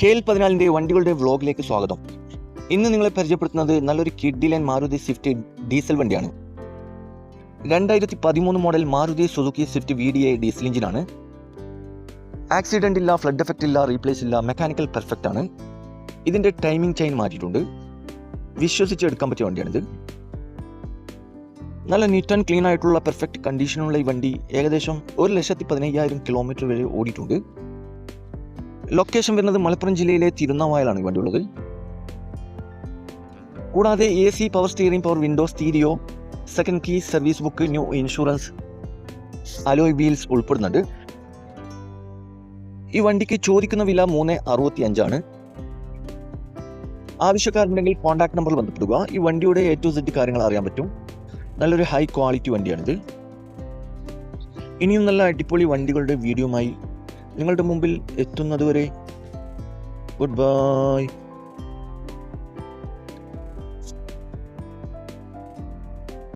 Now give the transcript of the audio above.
K L പതിനാലിന്റെ വണ്ടികളുടെ വ്ളോഗിലേക്ക് സ്വാഗതം. ഇന്ന് നിങ്ങളെ പരിചയപ്പെടുത്തുന്നത് നല്ലൊരു കിഡിലൻ മാരുതി സ്വിഫ്റ്റ് ഡീസൽ വണ്ടിയാണ്. രണ്ടായിരത്തി പതിമൂന്ന് model Maruti Suzuki Swift V D I diesel എഞ്ചിനാണ്. ആക്സിഡന്റ് ഇല്ല ഫ്ലഡ് എഫക്റ്റ് ഇല്ല റീപ്ലേസ് ഇല്ല മെക്കാനിക്കൽ പെർഫെക്റ്റ് ആണ്. ഇതിന്റെ ടൈമിംഗ് ചെയിൻ മാറ്റിയിട്ടുണ്ട്. വിശ്വസിച്ച് എടുക്കാൻ പറ്റിയ വണ്ടിയാണിത്. നല്ല നീറ്റ് ആൻഡ് ക്ലീൻ ആയിട്ടുള്ള പെർഫെക്റ്റ് കണ്ടീഷനുള്ള ഈ വണ്ടി ഏകദേശം ഒരു ലക്ഷത്തി പതിനയ്യായിരം കിലോമീറ്റർ വരെ ഓടിയിട്ടുണ്ട്. ലൊക്കേഷൻ വരുന്നത് മലപ്പുറം ജില്ലയിലെ തിരുനാവായലാണ് ഈ വണ്ടിയുള്ളത്. കൂടാതെ A C power steering power window stereo second key service book new insurance alloy wheels ഉൾപ്പെടുന്നുണ്ട്. ഈ വണ്ടിക്ക് ചോദിക്കുന്ന വില മൂന്ന് അറുപത്തി അഞ്ചാണ് ആവശ്യക്കാരുണ്ടെങ്കിൽ കോൺടാക്ട് നമ്പർ ബന്ധപ്പെടുക. ഈ വണ്ടിയുടെ എ ടു സെഡ് കാര്യങ്ങൾ അറിയാൻ പറ്റും. നല്ലൊരു ഹൈ ക്വാളിറ്റി വണ്ടിയാണിത്. ഇനിയും നല്ല അടിപൊളി വണ്ടികളുടെ വീഡിയോയുമായി നിങ്ങളുടെ മുമ്പിൽ എത്തുന്നതുവരെ ഗുഡ് ബൈ.